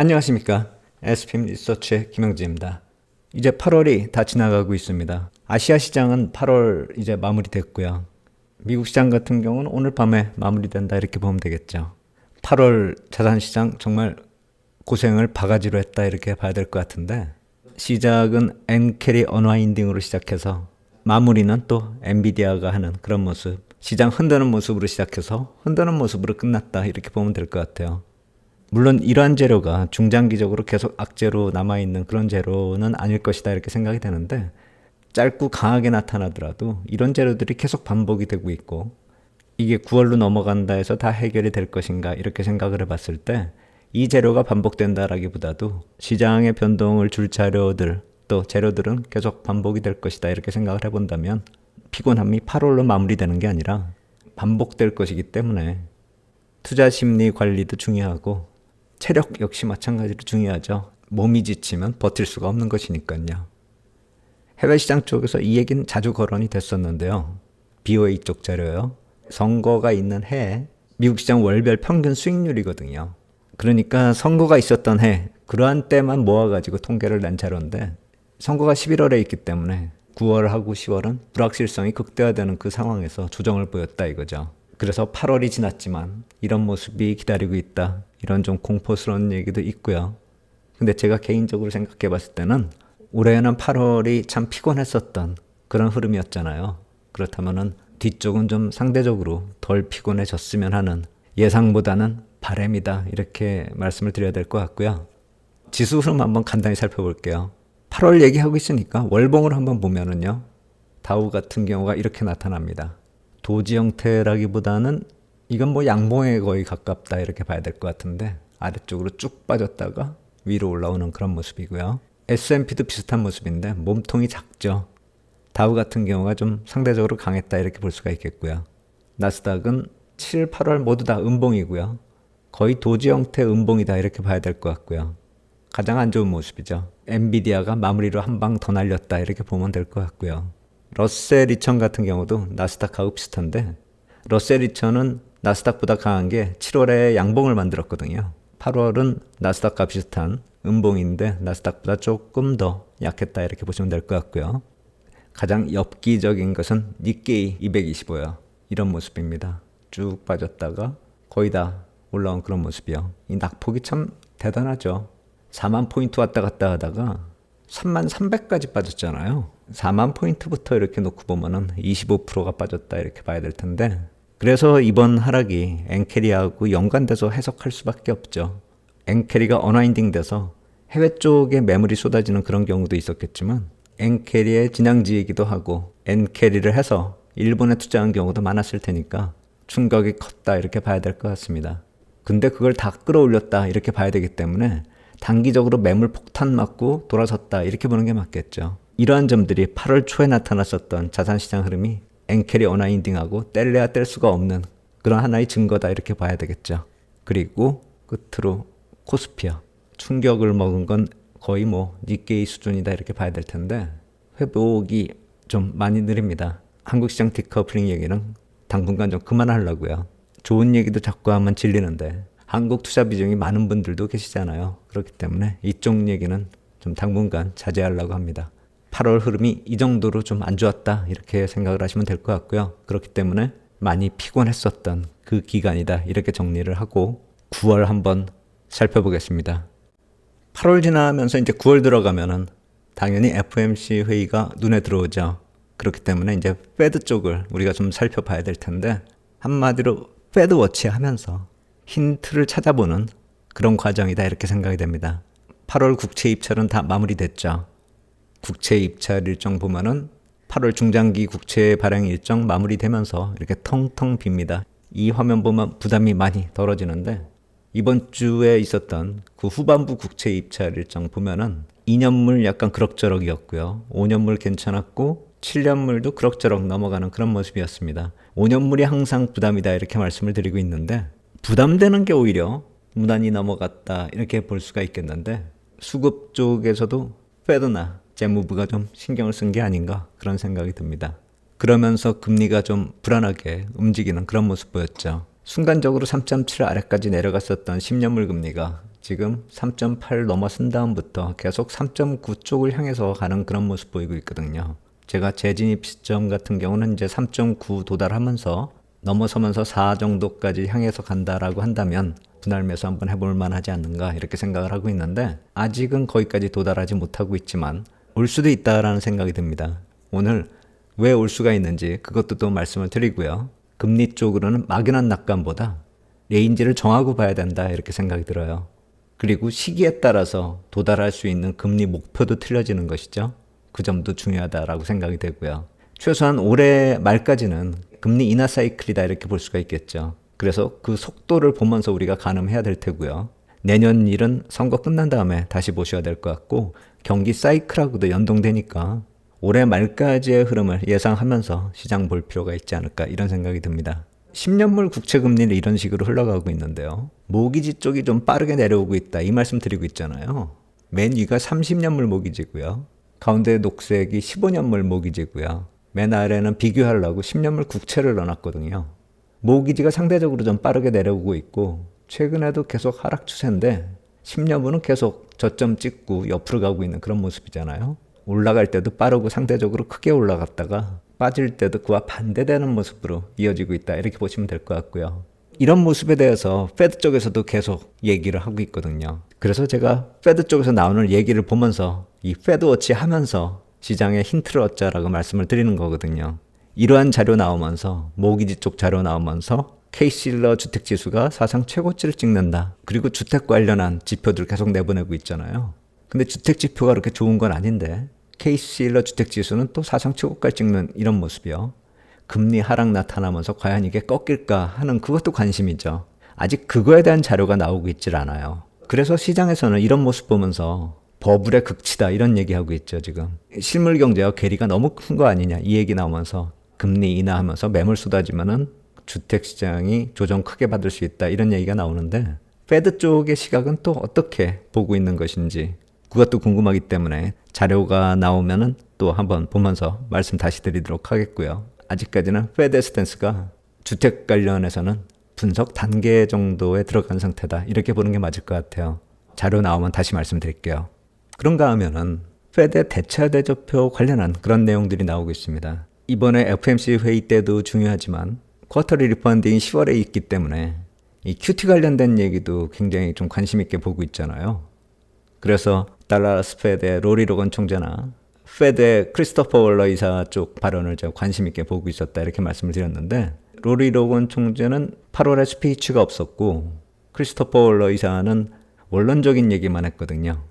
안녕하십니까. SPM 리서치의 김영지입니다. 이제 8월이 다 지나가고 있습니다. 아시아 시장은 8월 이제 마무리됐고요. 미국 시장 같은 경우는 오늘 밤에 마무리된다 이렇게 보면 되겠죠. 8월 자산 시장 정말 고생을 바가지로 했다 이렇게 봐야 될 것 같은데 시작은 엔캐리 언와인딩으로 시작해서 마무리는 또 엔비디아가 하는 그런 모습 시장 흔드는 모습으로 시작해서 흔드는 모습으로 끝났다 이렇게 보면 될 것 같아요. 물론 이러한 재료가 중장기적으로 계속 악재로 남아있는 그런 재료는 아닐 것이다 이렇게 생각이 되는데 짧고 강하게 나타나더라도 이런 재료들이 계속 반복이 되고 있고 이게 9월로 넘어간다 해서 다 해결이 될 것인가 이렇게 생각을 해봤을 때 이 재료가 반복된다라기보다도 시장의 변동을 줄 자료들 또 재료들은 계속 반복이 될 것이다 이렇게 생각을 해본다면 피곤함이 8월로 마무리되는 게 아니라 반복될 것이기 때문에 투자 심리 관리도 중요하고 체력 역시 마찬가지로 중요하죠. 몸이 지치면 버틸 수가 없는 것이니까요. 해외 시장 쪽에서 이 얘기는 자주 거론이 됐었는데요. BOA 쪽 자료요. 선거가 있는 해에 미국 시장 월별 평균 수익률이거든요. 그러니까 선거가 있었던 해, 그러한 때만 모아가지고 통계를 낸 자료인데, 선거가 11월에 있기 때문에 9월하고 10월은 불확실성이 극대화되는 그 상황에서 조정을 보였다 이거죠. 그래서 8월이 지났지만 이런 모습이 기다리고 있다. 이런 좀 공포스러운 얘기도 있고요. 근데 제가 개인적으로 생각해 봤을 때는 올해는 8월이 참 피곤했었던 그런 흐름이었잖아요. 그렇다면은 뒤쪽은 좀 상대적으로 덜 피곤해졌으면 하는 예상보다는 바램이다. 이렇게 말씀을 드려야 될 것 같고요. 지수 흐름 한번 간단히 살펴볼게요. 8월 얘기하고 있으니까 월봉을 한번 보면은요. 다우 같은 경우가 이렇게 나타납니다. 도지 형태라기보다는 이건 뭐 양봉에 거의 가깝다 이렇게 봐야 될 것 같은데 아래쪽으로 쭉 빠졌다가 위로 올라오는 그런 모습이고요. S&P도 비슷한 모습인데 몸통이 작죠. 다우 같은 경우가 좀 상대적으로 강했다 이렇게 볼 수가 있겠고요. 나스닥은 7, 8월 모두 다 음봉이고요. 거의 도지 형태 음봉이다 이렇게 봐야 될 것 같고요. 가장 안 좋은 모습이죠. 엔비디아가 마무리로 한 방 더 날렸다 이렇게 보면 될 것 같고요. 러셀 리천 같은 경우도 나스닥하고 비슷한데 러셀 리천은 나스닥보다 강한 게 7월에 양봉을 만들었거든요. 8월은 나스닥과 비슷한 음봉인데 나스닥보다 조금 더 약했다 이렇게 보시면 될 것 같고요. 가장 엽기적인 것은 니케이 225요. 이런 모습입니다. 쭉 빠졌다가 거의 다 올라온 그런 모습이요. 이 낙폭이 참 대단하죠. 4만 포인트 왔다 갔다 하다가 3만 300까지 빠졌잖아요. 4만 포인트부터 이렇게 놓고 보면은 25%가 빠졌다 이렇게 봐야 될 텐데 그래서 이번 하락이 엔캐리하고 연관돼서 해석할 수밖에 없죠. 엔캐리가 언와인딩 돼서 해외 쪽에 매물이 쏟아지는 그런 경우도 있었겠지만 엔캐리의 진앙지이기도 하고 엔캐리를 해서 일본에 투자한 경우도 많았을 테니까 충격이 컸다 이렇게 봐야 될 것 같습니다. 근데 그걸 다 끌어올렸다 이렇게 봐야 되기 때문에 단기적으로 매물 폭탄 맞고 돌아섰다 이렇게 보는 게 맞겠죠. 이러한 점들이 8월 초에 나타났었던 자산시장 흐름이 엔캐리 언와인딩하고 뗄래야 뗄 수가 없는 그런 하나의 증거다 이렇게 봐야 되겠죠. 그리고 끝으로 코스피아 충격을 먹은 건 거의 뭐 니케이 수준이다 이렇게 봐야 될 텐데 회복이 좀 많이 느립니다. 한국 시장 디커플링 얘기는 당분간 좀 그만하려고요. 좋은 얘기도 자꾸 하면 질리는데 한국 투자 비중이 많은 분들도 계시잖아요. 그렇기 때문에 이쪽 얘기는 좀 당분간 자제하려고 합니다. 8월 흐름이 이 정도로 좀 안 좋았다 이렇게 생각을 하시면 될 것 같고요. 그렇기 때문에 많이 피곤했었던 그 기간이다 이렇게 정리를 하고 9월 한번 살펴보겠습니다. 8월 지나면서 이제 9월 들어가면은 당연히 FMC 회의가 눈에 들어오죠. 그렇기 때문에 이제 패드 쪽을 우리가 좀 살펴봐야 될 텐데 한마디로 패드 워치 하면서 힌트를 찾아보는 그런 과정이다 이렇게 생각이 됩니다. 8월 국채 입찰은 다 마무리됐죠. 국채 입찰 일정 보면은 8월 중장기 국채 발행 일정 마무리되면서 이렇게 텅텅 빕니다. 이 화면 보면 부담이 많이 덜어지는데 이번 주에 있었던 그 후반부 국채 입찰 일정 보면은 2년물 약간 그럭저럭이었고요. 5년물 괜찮았고 7년물도 그럭저럭 넘어가는 그런 모습이었습니다. 5년물이 항상 부담이다 이렇게 말씀을 드리고 있는데 부담되는 게 오히려 무난히 넘어갔다 이렇게 볼 수가 있겠는데 수급 쪽에서도 페드나 재무부가 좀 신경을 쓴 게 아닌가 그런 생각이 듭니다. 그러면서 금리가 좀 불안하게 움직이는 그런 모습 보였죠. 순간적으로 3.7 아래까지 내려갔었던 10년물 금리가 지금 3.8 넘어선 다음부터 계속 3.9 쪽을 향해서 가는 그런 모습 보이고 있거든요. 제가 재진입 시점 같은 경우는 이제 3.9 도달하면서 넘어서면서 4 정도까지 향해서 간다라고 한다면 분할 매수 한번 해볼 만하지 않는가 이렇게 생각을 하고 있는데 아직은 거기까지 도달하지 못하고 있지만 올 수도 있다라는 생각이 듭니다. 오늘 왜 올 수가 있는지 그것도 또 말씀을 드리고요. 금리 쪽으로는 막연한 낙관보다 레인지를 정하고 봐야 된다 이렇게 생각이 들어요. 그리고 시기에 따라서 도달할 수 있는 금리 목표도 틀려지는 것이죠. 그 점도 중요하다라고 생각이 되고요. 최소한 올해 말까지는 금리 인하 사이클이다 이렇게 볼 수가 있겠죠. 그래서 그 속도를 보면서 우리가 가늠해야 될 테고요. 내년 일은 선거 끝난 다음에 다시 보셔야 될 것 같고 경기 사이클하고도 연동되니까 올해 말까지의 흐름을 예상하면서 시장 볼 필요가 있지 않을까 이런 생각이 듭니다. 10년물 국채 금리는 이런 식으로 흘러가고 있는데요. 모기지 쪽이 좀 빠르게 내려오고 있다 이 말씀 드리고 있잖아요. 맨 위가 30년물 모기지고요. 가운데 녹색이 15년물 모기지고요. 맨 아래는 비교하려고 10년물 국채를 넣어놨거든요. 모기지가 상대적으로 좀 빠르게 내려오고 있고 최근에도 계속 하락 추세인데 10년물은 계속 저점 찍고 옆으로 가고 있는 그런 모습이잖아요. 올라갈 때도 빠르고 상대적으로 크게 올라갔다가 빠질 때도 그와 반대되는 모습으로 이어지고 있다 이렇게 보시면 될 것 같고요. 이런 모습에 대해서 페드 쪽에서도 계속 얘기를 하고 있거든요. 그래서 제가 페드 쪽에서 나오는 얘기를 보면서 이 페드 워치 하면서 시장에 힌트를 얻자라고 말씀을 드리는 거거든요. 이러한 자료 나오면서 모기지 쪽 자료 나오면서 케이실러 주택 지수가 사상 최고치를 찍는다. 그리고 주택 관련한 지표들 계속 내보내고 있잖아요. 근데 주택 지표가 그렇게 좋은 건 아닌데 케이실러 주택 지수는 또 사상 최고까지 찍는 이런 모습이요. 금리 하락 나타나면서 과연 이게 꺾일까 하는 그것도 관심이죠. 아직 그거에 대한 자료가 나오고 있질 않아요. 그래서 시장에서는 이런 모습 보면서 버블의 극치다 이런 얘기하고 있죠 지금. 실물 경제와 괴리가 너무 큰 거 아니냐 이 얘기 나오면서 금리 인하하면서 매물 쏟아지면은 주택 시장이 조정 크게 받을 수 있다 이런 얘기가 나오는데 페드 쪽의 시각은 또 어떻게 보고 있는 것인지 그것도 궁금하기 때문에 자료가 나오면은 또 한번 보면서 말씀 다시 드리도록 하겠고요. 아직까지는 페드 스탠스가 주택 관련해서는 분석 단계 정도에 들어간 상태다. 이렇게 보는 게 맞을 것 같아요. 자료 나오면 다시 말씀드릴게요. 그런가 하면은 페드 대차 대조표 관련한 그런 내용들이 나오고 있습니다. 이번에 FMC 회의 때도 중요하지만 쿼터리 리펀딩이 10월에 있기 때문에 이 QT 관련된 얘기도 굉장히 좀 관심 있게 보고 있잖아요. 그래서 달라스 페드의 로리 로건 총재나 페드의 크리스토퍼 월러 이사 쪽 발언을 제가 관심 있게 보고 있었다 이렇게 말씀을 드렸는데 로리 로건 총재는 8월에 스피치가 없었고 크리스토퍼 월러 이사는 원론적인 얘기만 했거든요.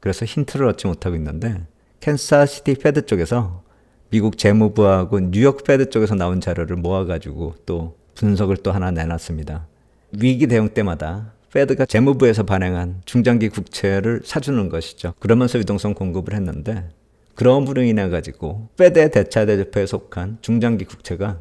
그래서 힌트를 얻지 못하고 있는데 캔사시티 페드 쪽에서 미국 재무부하고 뉴욕 페드 쪽에서 나온 자료를 모아가지고 또 분석을 또 하나 내놨습니다. 위기 대응 때마다 페드가 재무부에서 발행한 중장기 국채를 사주는 것이죠. 그러면서 유동성 공급을 했는데 그런 부로 인해 가지고 페드의 대차 대조표에 속한 중장기 국채가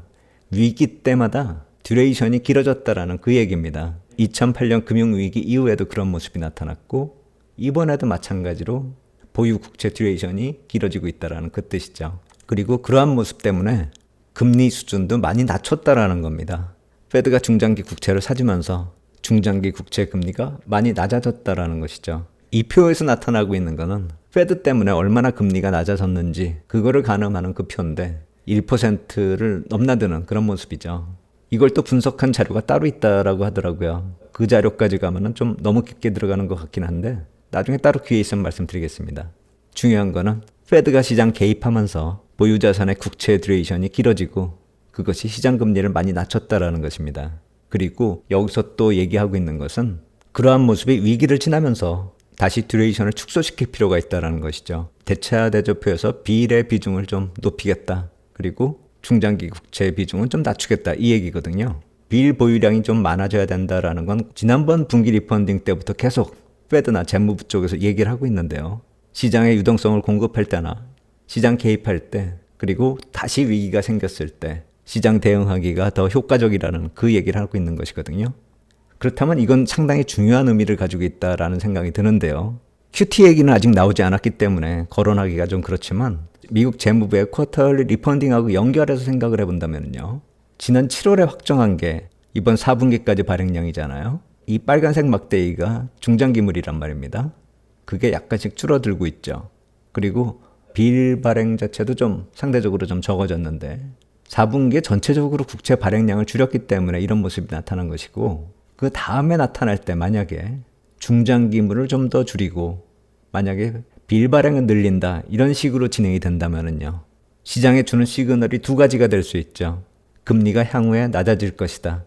위기 때마다 듀레이션이 길어졌다라는 그 얘기입니다. 2008년 금융위기 이후에도 그런 모습이 나타났고 이번에도 마찬가지로 보유 국채 듀레이션이 길어지고 있다라는 그 뜻이죠. 그리고 그러한 모습 때문에 금리 수준도 많이 낮췄다라는 겁니다. 페드가 중장기 국채를 사주면서 중장기 국채 금리가 많이 낮아졌다라는 것이죠. 이 표에서 나타나고 있는 것은 페드 때문에 얼마나 금리가 낮아졌는지 그거를 가늠하는 그 표인데 1%를 넘나드는 그런 모습이죠. 이걸 또 분석한 자료가 따로 있다라고 하더라고요. 그 자료까지 가면은 좀 너무 깊게 들어가는 것 같긴 한데 나중에 따로 기회 있으면 말씀드리겠습니다. 중요한 거는 페드가 시장 개입하면서 보유자산의 국채 듀레이션이 길어지고 그것이 시장 금리를 많이 낮췄다라는 것입니다. 그리고 여기서 또 얘기하고 있는 것은 그러한 모습이 위기를 지나면서 다시 듀레이션을 축소시킬 필요가 있다는 것이죠. 대차 대조표에서 비일의 비중을 좀 높이겠다. 그리고 중장기 국채 비중은 좀 낮추겠다. 이 얘기거든요. 비일 보유량이 좀 많아져야 된다라는 건 지난번 분기 리펀딩 때부터 계속 페드나 재무부 쪽에서 얘기를 하고 있는데요. 시장의 유동성을 공급할 때나 시장 개입할 때 그리고 다시 위기가 생겼을 때 시장 대응하기가 더 효과적이라는 그 얘기를 하고 있는 것이거든요. 그렇다면 이건 상당히 중요한 의미를 가지고 있다라는 생각이 드는데요. QT 얘기는 아직 나오지 않았기 때문에 거론하기가 좀 그렇지만 미국 재무부의 쿼터리 리펀딩하고 연결해서 생각을 해본다면요. 지난 7월에 확정한 게 이번 4분기까지 발행량이잖아요. 이 빨간색 막대기가 중장기물이란 말입니다. 그게 약간씩 줄어들고 있죠. 그리고 비일 발행 자체도 좀 상대적으로 좀 적어졌는데 4분기에 전체적으로 국채 발행량을 줄였기 때문에 이런 모습이 나타난 것이고 그 다음에 나타날 때 만약에 중장기물을 좀 더 줄이고 만약에 비일 발행을 늘린다 이런 식으로 진행이 된다면은요 시장에 주는 시그널이 두 가지가 될 수 있죠. 금리가 향후에 낮아질 것이다.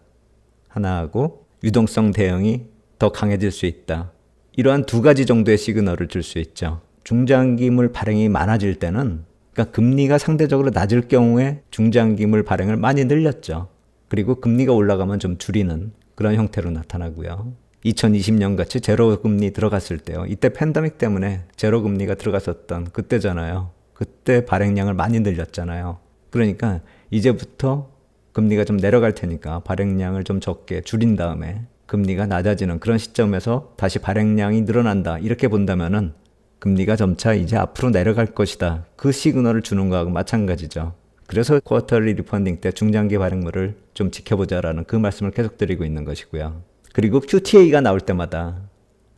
하나하고 유동성 대응이 더 강해질 수 있다. 이러한 두 가지 정도의 시그널을 줄 수 있죠 중장기물 발행이 많아질 때는 그러니까 금리가 상대적으로 낮을 경우에 중장기물 발행을 많이 늘렸죠. 그리고 금리가 올라가면 좀 줄이는 그런 형태로 나타나고요. 2020년 같이 제로 금리 들어갔을 때요. 이때 팬데믹 때문에 제로 금리가 들어갔었던 그때잖아요. 그때 발행량을 많이 늘렸잖아요. 그러니까 이제부터 금리가 좀 내려갈 테니까 발행량을 좀 적게 줄인 다음에 금리가 낮아지는 그런 시점에서 다시 발행량이 늘어난다. 이렇게 본다면은 금리가 점차 이제 앞으로 내려갈 것이다. 그 시그널을 주는 거하고 마찬가지죠. 그래서 쿼터리 리펀딩 때 중장기 발행물을 좀 지켜보자라는 그 말씀을 계속 드리고 있는 것이고요. 그리고 QTA가 나올 때마다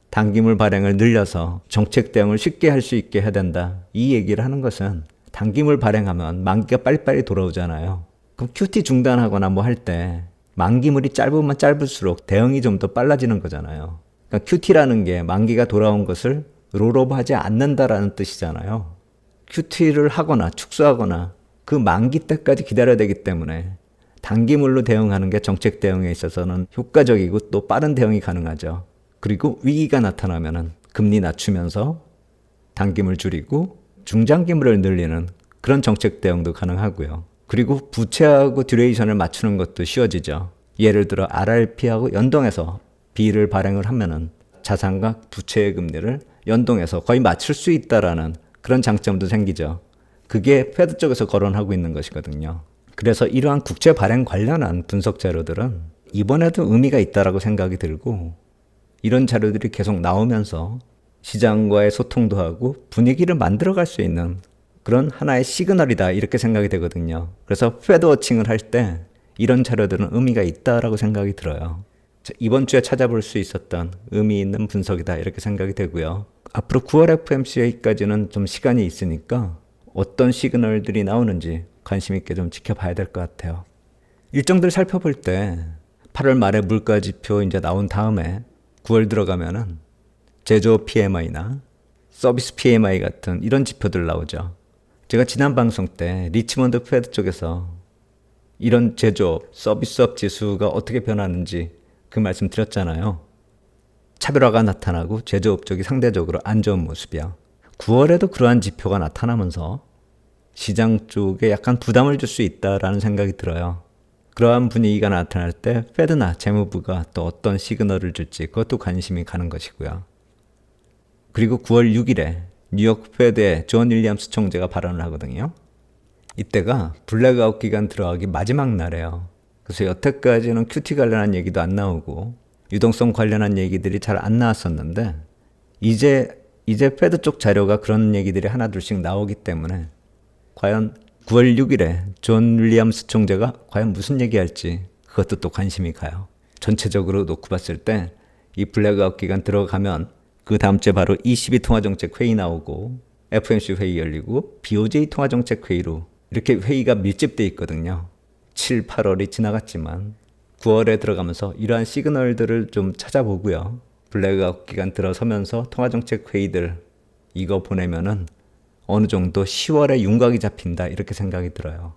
단기물 발행을 늘려서 정책 대응을 쉽게 할 수 있게 해야 된다. 이 얘기를 하는 것은 단기물 발행하면 만기가 빨리빨리 돌아오잖아요. 그럼 QT 중단하거나 뭐 할 때 만기물이 짧으면 짧을수록 대응이 좀 더 빨라지는 거잖아요. 그러니까 QT라는 게 만기가 돌아온 것을 롤오버하지 않는다라는 뜻이잖아요. QT를 하거나 축소하거나 그 만기 때까지 기다려야 되기 때문에 단기물로 대응하는 게 정책 대응에 있어서는 효과적이고 또 빠른 대응이 가능하죠. 그리고 위기가 나타나면은 금리 낮추면서 단기물 줄이고 중장기물을 늘리는 그런 정책 대응도 가능하고요. 그리고 부채하고 듀레이션을 맞추는 것도 쉬워지죠. 예를 들어 RRP하고 연동해서 B를 발행을 하면은 자산과 부채의 금리를 연동해서 거의 맞출 수 있다라는 그런 장점도 생기죠. 그게 패드 쪽에서 거론하고 있는 것이거든요. 그래서 이러한 국채 발행 관련한 분석 자료들은 이번에도 의미가 있다라고 생각이 들고 이런 자료들이 계속 나오면서 시장과의 소통도 하고 분위기를 만들어 갈 수 있는 그런 하나의 시그널이다 이렇게 생각이 되거든요. 그래서 패드 워칭을 할 때 이런 자료들은 의미가 있다라고 생각이 들어요. 이번 주에 찾아볼 수 있었던 의미 있는 분석이다 이렇게 생각이 되고요. 앞으로 9월 FMCA까지는 좀 시간이 있으니까 어떤 시그널들이 나오는지 관심 있게 좀 지켜봐야 될 것 같아요. 일정들 살펴볼 때 8월 말에 물가 지표 이제 나온 다음에 9월 들어가면은 제조업 PMI나 서비스 PMI 같은 이런 지표들 나오죠. 제가 지난 방송 때 리치먼드 페드 쪽에서 이런 제조업, 서비스업 지수가 어떻게 변하는지 그 말씀 드렸잖아요. 차별화가 나타나고 제조업 쪽이 상대적으로 안 좋은 모습이야. 9월에도 그러한 지표가 나타나면서 시장 쪽에 약간 부담을 줄 수 있다라는 생각이 들어요. 그러한 분위기가 나타날 때 페드나 재무부가 또 어떤 시그널을 줄지 그것도 관심이 가는 것이고요. 그리고 9월 6일에 뉴욕 페드의 존 윌리엄스 총재가 발언을 하거든요. 이때가 블랙아웃 기간 들어가기 마지막 날이에요. 그래서 여태까지는 큐티 관련한 얘기도 안 나오고 유동성 관련한 얘기들이 잘 안 나왔었는데 이제 이제 패드 쪽 자료가 그런 얘기들이 하나 둘씩 나오기 때문에 과연 9월 6일에 존 윌리엄스 총재가 과연 무슨 얘기할지 그것도 또 관심이 가요. 전체적으로 놓고 봤을 때 이 블랙아웃 기간 들어가면 그 다음 주에 바로 ECB 통화정책 회의 나오고 FOMC 회의 열리고 BOJ 통화정책 회의로 이렇게 회의가 밀집돼 있거든요. 7, 8월이 지나갔지만 9월에 들어가면서 이러한 시그널들을 좀 찾아보고요. 블랙아웃 기간 들어서면서 통화정책 회의들 이거 보내면은 어느 정도 10월에 윤곽이 잡힌다 이렇게 생각이 들어요.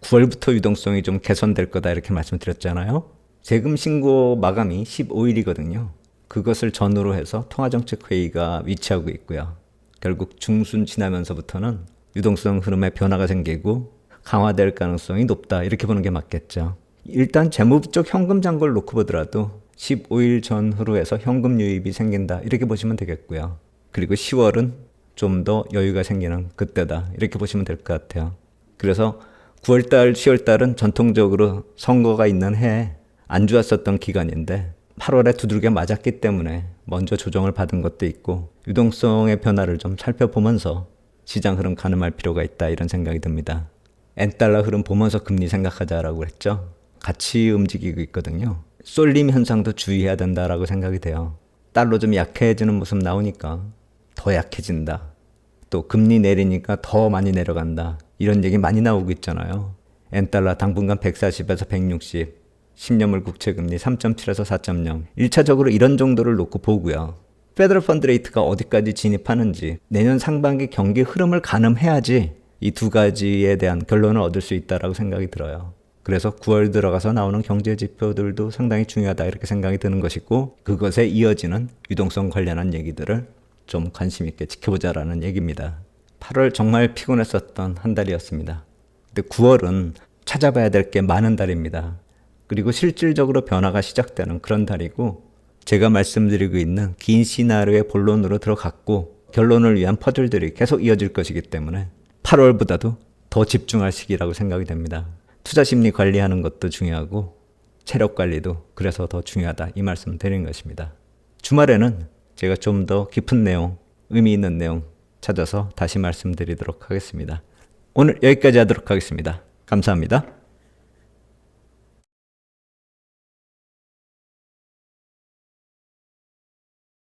9월부터 유동성이 좀 개선될 거다 이렇게 말씀드렸잖아요. 세금 신고 마감이 15일이거든요. 그것을 전후로 해서 통화정책 회의가 위치하고 있고요. 결국 중순 지나면서부터는 유동성 흐름에 변화가 생기고 강화될 가능성이 높다 이렇게 보는 게 맞겠죠. 일단 재무부 쪽 현금 잔고를 놓고 보더라도 15일 전후로 해서 현금 유입이 생긴다 이렇게 보시면 되겠고요. 그리고 10월은 좀 더 여유가 생기는 그때다 이렇게 보시면 될 것 같아요. 그래서 9월달, 10월달은 전통적으로 선거가 있는 해에 안 좋았었던 기간인데 8월에 두들겨 맞았기 때문에 먼저 조정을 받은 것도 있고 유동성의 변화를 좀 살펴보면서 시장 흐름 가늠할 필요가 있다 이런 생각이 듭니다. 엔달러 흐름 보면서 금리 생각하자라고 했죠. 같이 움직이고 있거든요. 쏠림 현상도 주의해야 된다라고 생각이 돼요. 달러 좀 약해지는 모습 나오니까 더 약해진다. 또 금리 내리니까 더 많이 내려간다. 이런 얘기 많이 나오고 있잖아요. 엔달러 당분간 140에서 160, 10년물 국채 금리 3.7에서 4.0. 1차적으로 이런 정도를 놓고 보고요. 페더럴 펀드 레이트가 어디까지 진입하는지 내년 상반기 경기 흐름을 가늠해야지 이 두 가지에 대한 결론을 얻을 수 있다라고 생각이 들어요. 그래서 9월 들어가서 나오는 경제 지표들도 상당히 중요하다 이렇게 생각이 드는 것이고 그것에 이어지는 유동성 관련한 얘기들을 좀 관심 있게 지켜보자라는 얘기입니다. 8월 정말 피곤했었던 한 달이었습니다. 근데 9월은 찾아봐야 될 게 많은 달입니다. 그리고 실질적으로 변화가 시작되는 그런 달이고 제가 말씀드리고 있는 긴 시나리오의 본론으로 들어갔고 결론을 위한 퍼즐들이 계속 이어질 것이기 때문에 8월보다도 더 집중할 시기라고 생각이 됩니다. 투자 심리 관리하는 것도 중요하고 체력 관리도 그래서 더 중요하다 이 말씀 드리는 것입니다. 주말에는 제가 좀 더 깊은 내용, 의미 있는 내용 찾아서 다시 말씀드리도록 하겠습니다. 오늘 여기까지 하도록 하겠습니다. 감사합니다.